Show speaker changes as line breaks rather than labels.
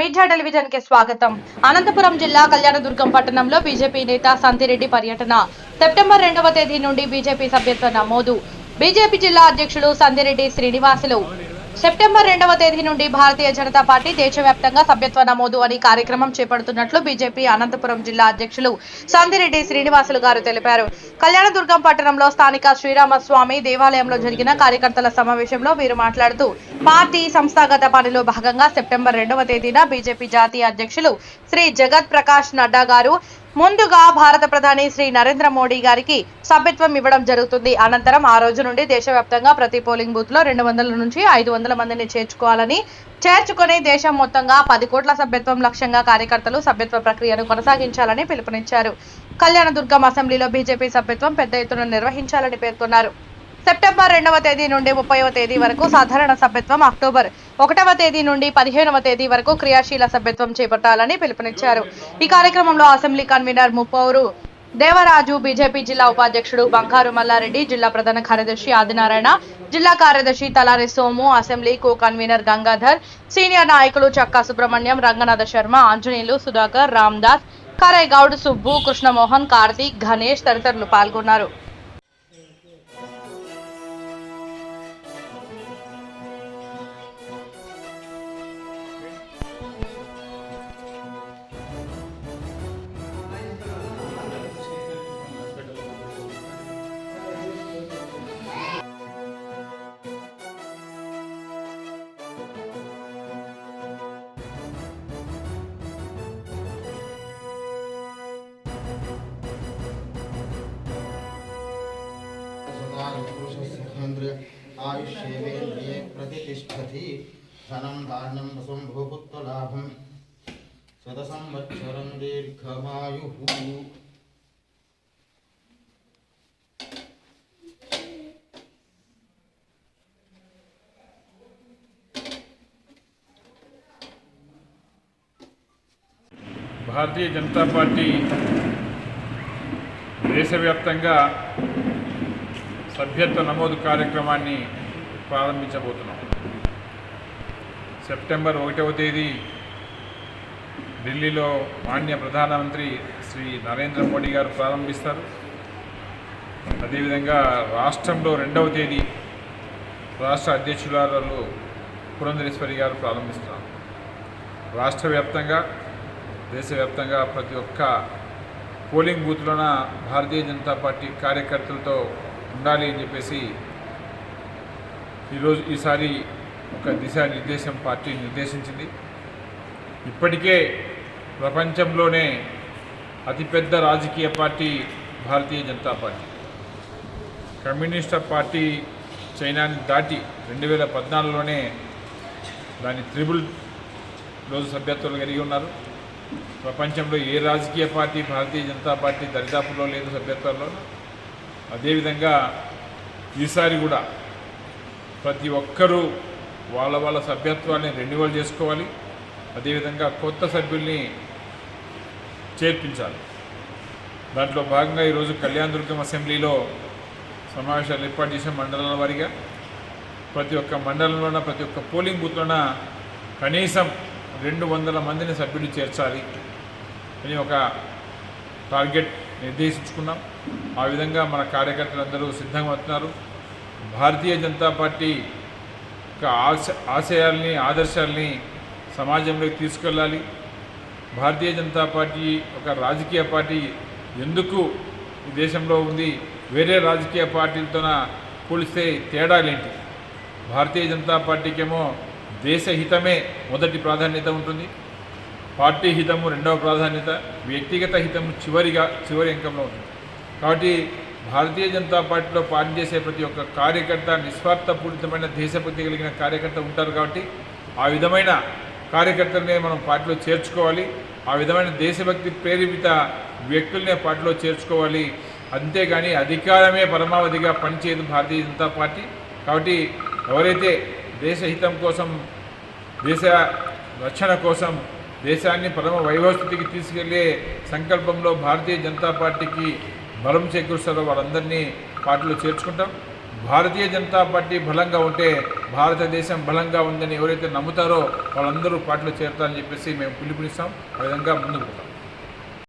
Media టెలివిజన్కి స్వాగతం. అనంతపురం జిల్లా కళ్యాణదుర్గం పట్టణంలో బీజేపీ నేత సంతిరెడ్డి పర్యటన. సెప్టెంబర్ రెండవ తేదీ నుండి బీజేపీ సభ్యత్వ నమోదు. బీజేపీ జిల్లా అధ్యక్షుడు సంతిరెడ్డి శ్రీనివాసులు. సెప్టెంబర్ రెండవ తేదీ నుండి భారతీయ జనతా పార్టీ దేశవ్యాప్తంగా సభ్యత్వ నమోదు అని కార్యక్రమం చేపడుతున్నట్లు బీజేపీ అనంతపురం జిల్లా అధ్యక్షులు సందిరెడ్డి శ్రీనివాసులు గారు తెలిపారు. కళ్యాణదుర్గం పట్టణంలో స్థానిక శ్రీరామస్వామి దేవాలయంలో జరిగిన కార్యకర్తల సమావేశంలో వీరు మాట్లాడుతూ పార్టీ సంస్థాగత పనిలో భాగంగా సెప్టెంబర్ రెండవ తేదీన బీజేపీ జాతీయ అధ్యక్షులు శ్రీ జగత్ ప్రకాష్ నడ్డా గారు ముందుగా భారత ప్రధాని శ్రీ నరేంద్ర మోడీ గారికి సభ్యత్వం ఇవ్వడం జరుగుతుంది. అనంతరం ఆ రోజు నుండి దేశవ్యాప్తంగా ప్రతి పోలింగ్ బూత్లో రెండు వందల నుంచి ఐదు వందల మందిని చేర్చుకోవాలని చేర్చుకొని దేశం మొత్తంగా పది కోట్ల సభ్యత్వం లక్ష్యంగా కార్యకర్తలు సభ్యత్వ ప్రక్రియను కొనసాగించాలని పిలుపునిచ్చారు. కళ్యాణదుర్గం అసెంబ్లీలో బీజేపీ సభ్యత్వం పెద్ద ఎత్తున నిర్వహించాలని పేర్కొన్నారు. సెప్టెంబర్ రెండవ తేదీ నుండి ముప్పైవ తేదీ వరకు సాధారణ సభ్యత్వం అక్టోబర్ ఒకటవ తేదీ నుండి పదిహేనవ తేదీ వరకు క్రియాశీల సభ్యత్వం చేపట్టాలని పిలుపునిచ్చారు. ఈ కార్యక్రమంలో assembly convener Muppauru Devaraju BJP జిల్లా ఉపాధ్యక్షుడు బంగారు మల్లారెడ్డి జిల్లా ప్రధాన కార్యదర్శి ఆదినారాయణ జిల్లా కార్యదర్శి Talari Somu assembly co convener Gangadhar senior నాయకులు చక్కా సుబ్రహ్మణ్యం రంగనాథ శర్మ ఆంజనేయులు సుధాకర్ రామ్దాస్ కరైగౌడ్ సుబ్బు కృష్ణమోహన్ కార్తీక్ గణేష్ తదితరులు పాల్గొన్నారు.
आयुष्येवेन्द्रिये प्रतिष्ठति धनं धान्यं वसुं भूपुत्रलाभं शतसंवत्सरं दीर्घमायुः
భారతీయ జనతా పార్టీ దేశవ్యాప్తంగా సభ్యత్వ నమోదు కార్యక్రమాన్ని ప్రారంభించబోతున్నాం. సెప్టెంబర్ ఒకటవ తేదీ ఢిల్లీలో మాన్య ప్రధానమంత్రి శ్రీ నరేంద్ర మోడీ గారు ప్రారంభిస్తారు. అదేవిధంగా రాష్ట్రంలో రెండవ తేదీ రాష్ట్ర అధ్యక్షురాలు పురంధరేశ్వరి గారు ప్రారంభిస్తున్నారు రాష్ట్ర వ్యాప్తంగా దేశవ్యాప్తంగా ప్రతి ఒక్క పోలింగ్ బూత్లోన భారతీయ జనతా పార్టీ కార్యకర్తలతో ఉండాలి అని చెప్పేసి ఈరోజు ఈసారి ఒక దిశానిర్దేశం పార్టీ నిర్దేశించింది. ఇప్పటికే ప్రపంచంలోనే అతిపెద్ద రాజకీయ party Bharatiya Janata party. Communist party చైనాని దాటి రెండు వేల పద్నాలుగులోనే దాని త్రిబుల్ రోజు సభ్యత్వాలు కలిగి ఉన్నారు. ప్రపంచంలో ఏ రాజకీయ పార్టీ భారతీయ జనతా పార్టీ దరిదాపుల్లో లేదు సభ్యత్వాల్లో అదేవిధంగా ఈసారి కూడా ప్రతి ఒక్కరూ వాళ్ళ వాళ్ళ సభ్యత్వాన్ని రెన్యువల్ చేసుకోవాలి. అదేవిధంగా కొత్త సభ్యుల్ని చేర్పించాలి. దాంట్లో భాగంగా ఈరోజు కళ్యాణదుర్గం అసెంబ్లీలో సమావేశాలు ఏర్పాటు చేసిన మండలాల వారీగా ప్రతి ఒక్క మండలంలోన ప్రతి ఒక్క పోలింగ్ బూత్లోన కనీసం రెండు వందల మందిని సభ్యులు చేర్చాలి అని ఒక టార్గెట్ నిర్దేశించుకున్నాం. ఆ విధంగా మన కార్యకర్తలందరూ సిద్ధంగా అవుతున్నారు భారతీయ జనతా పార్టీ యొక్క ఆశ ఆశయాల్ని ఆదర్శాల్ని సమాజంలోకి తీసుకెళ్ళాలి. భారతీయ జనతా పార్టీ ఒక రాజకీయ పార్టీ ఎందుకు ఈ దేశంలో ఉంది? వేరే రాజకీయ పార్టీలతోన పోలిస్తే తేడాలేంటి భారతీయ జనతా పార్టీకేమో దేశహితమే మొదటి ప్రాధాన్యత ఉంటుంది. పార్టీ హితము రెండవ ప్రాధాన్యత వ్యక్తిగత హితము చివరిగా చివరి అంకంలో ఉంది. కాబట్టి భారతీయ జనతా పార్టీలో పనిచేసే ప్రతి ఒక్క కార్యకర్త నిస్వార్థపూరితమైన దేశభక్తి కలిగిన కార్యకర్త ఉంటారు కాబట్టి ఆ విధమైన కార్యకర్తలనే మనం పార్టీలో చేర్చుకోవాలి. ఆ విధమైన దేశభక్తి ప్రేరేపిత వ్యక్తులనే పార్టీలో చేర్చుకోవాలి. అంతేగాని అధికారమే పరమావధిగా పనిచేయదు భారతీయ జనతా పార్టీ. కాబట్టి ఎవరైతే దేశ హితం కోసం దేశ రక్షణ కోసం దేశాన్ని పరమ వైభవస్థితికి తీసుకెళ్ళే సంకల్పంలో భారతీయ జనతా పార్టీకి బలం చేకూరుస్తారో వాళ్ళందరినీ పార్టీలో చేర్చుకుంటాం. భారతీయ జనతా పార్టీ బలంగా ఉంటే భారతదేశం బలంగా ఉందని ఎవరైతే నమ్ముతారో వాళ్ళందరూ పార్టీలో చేరతారని చెప్పేసి మేము పిలుపునిస్తాం. ఆ విధంగా ముందుకు పోతాం.